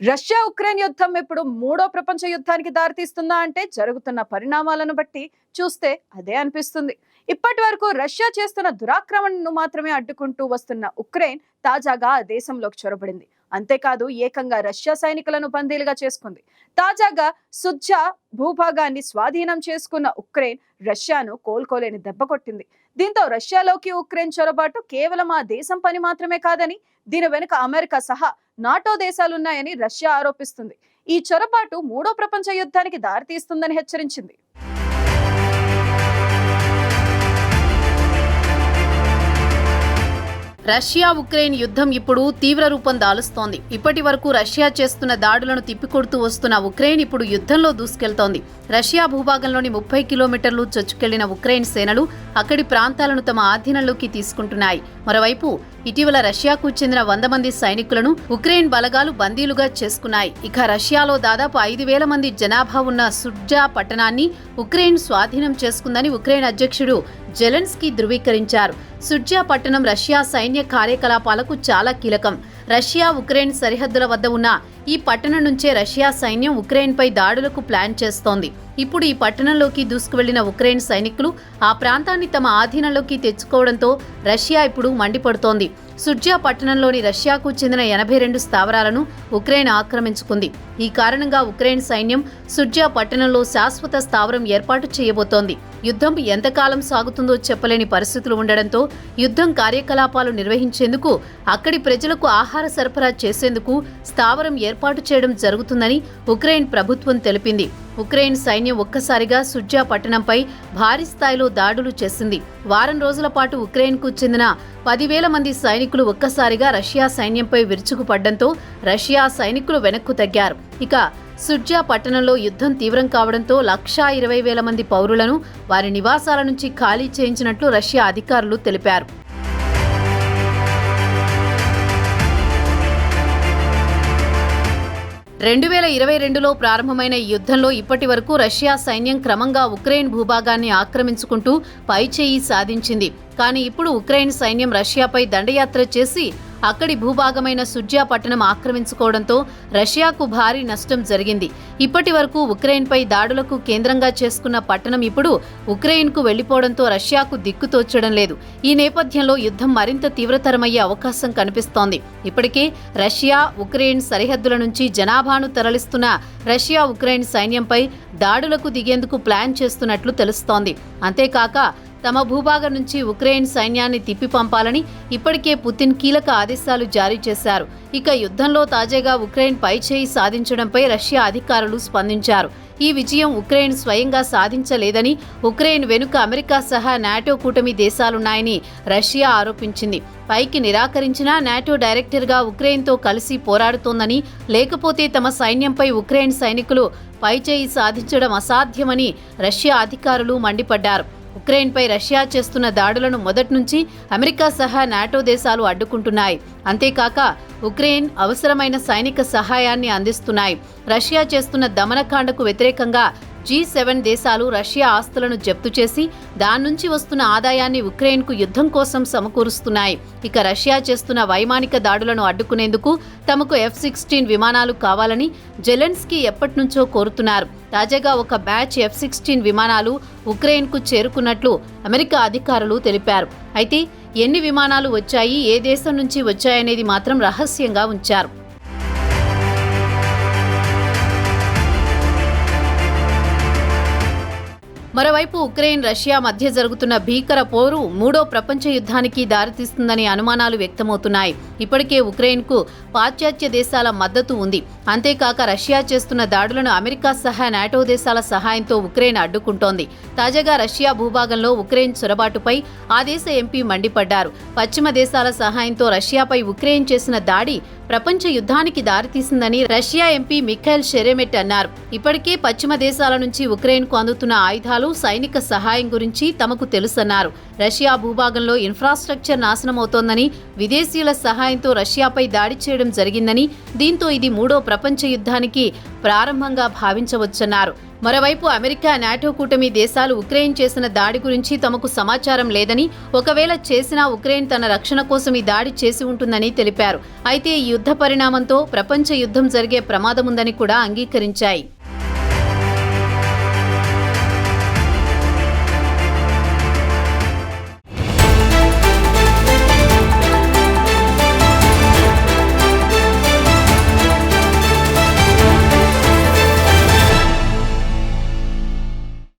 Russia Ukraine యుద్ధం ఇప్పుడు మూడో ప్రపంచ యుద్ధానికి దారితీస్తుందా అంటే జరుగుతున్న పరిణామాలను బట్టి చూస్తే అదే అనిపిస్తుంది. ఇప్పటి వరకు రష్యా చేస్తున్న దురాక్రమణను మాత్రమే అడ్డుకుంటూ వస్తున్న ఉక్రెయిన్ తాజాగా ఆ దేశంలోకి చొరబడింది. అంతేకాదు ఏకంగా రష్యా సైనికులను బందీలుగా చేసుకుంది. తాజాగా సుజ్జా భూభాగాన్ని స్వాధీనం చేసుకున్న ఉక్రెయిన్ రష్యాను కోలుకోలేని దెబ్బ కొట్టింది. దీంతో రష్యాలోకి ఉక్రెయిన్ చొరబాటు కేవలం ఆ దేశం పని మాత్రమే కాదని దీని వెనుక అమెరికా సహా నాటో దేశాలున్నాయని రష్యా ఆరోపిస్తుంది. ఈ చొరబాటు మూడో ప్రపంచ యుద్ధానికి దారితీస్తుందని హెచ్చరించింది. రష్యా ఉక్రెయిన్ యుద్ధం ఇప్పుడు తీవ్ర రూపం దాలుస్తోంది. ఇప్పటి వరకు రష్యా చేస్తున్న దాడులను తిప్పికొడుతూ వస్తున్న ఉక్రెయిన్ ఇప్పుడు యుద్ధంలో దూసుకెళ్తోంది. రష్యా భూభాగంలోని ముప్పై కిలోమీటర్లు చొచ్చుకెళ్ళిన ఉక్రెయిన్ సేనలు అక్కడి ప్రాంతాలను తమ ఆధీనంలోకి తీసుకుంటున్నాయి. మరోవైపు ఇటీవల రష్యాకు చెందిన వంద మంది సైనికులను ఉక్రెయిన్ బలగాలు బందీలుగా చేసుకున్నాయి. ఇక రష్యాలో దాదాపు ఐదు వేల మంది జనాభా ఉన్న సుడ్జా పట్టణాన్ని ఉక్రెయిన్ స్వాధీనం చేసుకుందని ఉక్రెయిన్ అధ్యక్షుడు జెలెన్స్కీ ధృవీకరించారు. సుజ్యా పట్టణం రష్యా సైన్య కార్యకలాపాలకు చాలా కీలకం. రష్యా ఉక్రెయిన్ సరిహద్దుల వద్ద ఉన్న ఈ పట్టణం నుంచే రష్యా సైన్యం ఉక్రెయిన్పై దాడులకు ప్లాన్ చేస్తోంది. ఇప్పుడు ఈ పట్టణంలోకి దూసుకువెళ్ళిన ఉక్రెయిన్ సైనికులు ఆ ప్రాంతాన్ని తమ ఆధీనంలోకి తెచ్చుకోవడంతో రష్యా ఇప్పుడు మండిపడుతోంది. సుర్జియా పట్టణంలోని రష్యాకు చెందిన ఎనభై రెండు స్థావరాలను ఉక్రెయిన్ ఆక్రమించుకుంది. ఈ కారణంగా ఉక్రెయిన్ సైన్యం సుర్జియా పట్టణంలో శాశ్వత స్థావరం ఏర్పాటు చేయబోతోంది. యుద్ధం ఎంతకాలం సాగుతుందో చెప్పలేని పరిస్థితులు ఉండడంతో యుద్ధం కార్యకలాపాలు నిర్వహించేందుకు అక్కడి ప్రజలకు ఆహార సరఫరా చేసేందుకు స్థావరం ఏర్పాటు చేయడం జరుగుతుందని ఉక్రెయిన్ ప్రభుత్వం తెలిపింది. ఉక్రెయిన్ సైన్యం ఒక్కసారిగా సుజ్జా పట్టణంపై భారీ స్థాయిలో దాడులు చేసింది. వారం రోజుల పాటు ఉక్రెయిన్కు చెందిన పదివేల మంది సైనికులు ఒక్కసారిగా రష్యా సైన్యంపై విరుచుకుపడ్డంతో రష్యా సైనికులు వెనక్కు తగ్గారు. ఇక సుజ్జా పట్టణంలో యుద్ధం తీవ్రం కావడంతో లక్షా ఇరవై వేల మంది పౌరులను వారి నివాసాల నుంచి ఖాళీ చేయించినట్లు రష్యా అధికారులు తెలిపారు. రెండు వేల ఇరవై రెండులో ప్రారంభమైన ఈ యుద్ధంలో ఇప్పటి వరకు రష్యా సైన్యం క్రమంగా ఉక్రెయిన్ భూభాగాన్ని ఆక్రమించుకుంటూ పైచేయి సాధించింది. కానీ ఇప్పుడు ఉక్రెయిన్ సైన్యం రష్యాపై దండయాత్ర చేసి అక్కడి భూభాగమైన సుజ్యా పట్టణం ఆక్రమించుకోవడంతో రష్యాకు భారీ నష్టం జరిగింది. ఇప్పటి వరకు ఉక్రెయిన్పై దాడులకు కేంద్రంగా చేసుకున్న పట్టణం ఇప్పుడు ఉక్రెయిన్కు వెళ్ళిపోవడంతో రష్యాకు దిక్కుతోచడం లేదు. ఈ నేపథ్యంలో యుద్ధం మరింత తీవ్రతరమయ్యే అవకాశం కనిపిస్తోంది. ఇప్పటికే రష్యా ఉక్రెయిన్ సరిహద్దుల నుంచి జనాభాను తరలిస్తున్న రష్యా ఉక్రెయిన్ సైన్యంపై దాడులకు దిగేందుకు ప్లాన్ చేస్తున్నట్లు తెలుస్తోంది. అంతేకాక తమ భూభాగం నుంచి ఉక్రెయిన్ సైన్యాన్ని తిప్పి పంపాలని ఇప్పటికే పుతిన్ కీలక ఆదేశాలు జారీ చేశారు. ఇక యుద్ధంలో తాజాగా ఉక్రెయిన్ పైచేయి సాధించడంపై రష్యా అధికారులు స్పందించారు. ఈ విజయం ఉక్రెయిన్ స్వయంగా సాధించలేదని ఉక్రెయిన్ వెనుక అమెరికా సహా నాటో కూటమి దేశాలున్నాయని రష్యా ఆరోపించింది. పైకి నిరాకరించిన నాటో డైరెక్టర్గా ఉక్రెయిన్తో కలిసి పోరాడుతోందని లేకపోతే తమ సైన్యంపై ఉక్రెయిన్ సైనికులు పైచేయి సాధించడం అసాధ్యమని రష్యా అధికారులు మండిపడ్డారు. ఉక్రెయిన్పై రష్యా చేస్తున్న దాడులను మొదటి నుంచి అమెరికా సహా నాటో దేశాలు అడ్డుకుంటున్నాయి. అంతేకాక ఉక్రెయిన్ అవసరమైన సైనిక సహాయాన్ని అందిస్తున్నాయి. రష్యా చేస్తున్న దమనకాండకు వ్యతిరేకంగా జీ సెవెన్ దేశాలు రష్యా ఆస్తులను జప్తు చేసి దాని నుంచి వస్తున్న ఆదాయాన్ని ఉక్రెయిన్కు యుద్ధం కోసం సమకూరుస్తున్నాయి. ఇక రష్యా చేస్తున్న వైమానిక దాడులను అడ్డుకునేందుకు తమకు ఎఫ్ సిక్స్టీన్ విమానాలు కావాలని జెలెన్స్కీ ఎప్పటినుంచో కోరుతున్నారు. తాజాగా ఒక బ్యాచ్ ఎఫ్ సిక్స్టీన్ విమానాలు ఉక్రెయిన్కు చేరుకున్నట్లు అమెరికా అధికారులు తెలిపారు. అయితే ఎన్ని విమానాలు వచ్చాయి ఏ దేశం నుంచి వచ్చాయనేది మాత్రం రహస్యంగా ఉంచారు. మరోవైపు ఉక్రెయిన్ రష్యా మధ్య జరుగుతున్న భీకర పోరు మూడో ప్రపంచ యుద్ధానికి దారితీస్తుందని అనుమానాలు వ్యక్తమవుతున్నాయి. ఇప్పటికే ఉక్రెయిన్కు పాశ్చాత్య దేశాల మద్దతు ఉంది. అంతేకాక రష్యా చేస్తున్న దాడులను అమెరికా సహా నాటో దేశాల సహాయంతో ఉక్రెయిన్ అడ్డుకుంటోంది. తాజాగా రష్యా భూభాగంలో ఉక్రెయిన్ చొరబాటుపై ఆ దేశ ఎంపీ మండిపడ్డారు. పశ్చిమ దేశాల సహాయంతో రష్యాపై ఉక్రెయిన్ చేసిన దాడి ప్రపంచ యుద్ధానికి దారితీసిందని రష్యా ఎంపీ మిఖైల్ షెరెమెట్ అన్నారు. ఇప్పటికే పశ్చిమ దేశాల నుంచి ఉక్రెయిన్కు అందుతున్న ఆయుధాలు దేశాలు సైనిక సహాయం గురించి తమకు తెలుసన్నారు. రష్యా భూభాగంలో ఇన్ఫ్రాస్ట్రక్చర్ నాశనమవుతోందని విదేశీయుల సహాయంతో రష్యాపై దాడి చేయడం జరిగిందని దీంతో ఇది మూడో ప్రపంచ యుద్ధానికి ప్రారంభంగా భావించవచ్చన్నారు. మరోవైపు అమెరికా నాటో కూటమి దేశాలు ఉక్రెయిన్ చేసిన దాడి గురించి తమకు సమాచారం లేదని ఒకవేళ చేసినా ఉక్రెయిన్ తన రక్షణ కోసం ఈ దాడి చేసి ఉంటుందని తెలిపారు. అయితే ఈ యుద్ధ పరిణామంతో ప్రపంచ యుద్ధం జరిగే ప్రమాదముందని కూడా అంగీకరించాయి.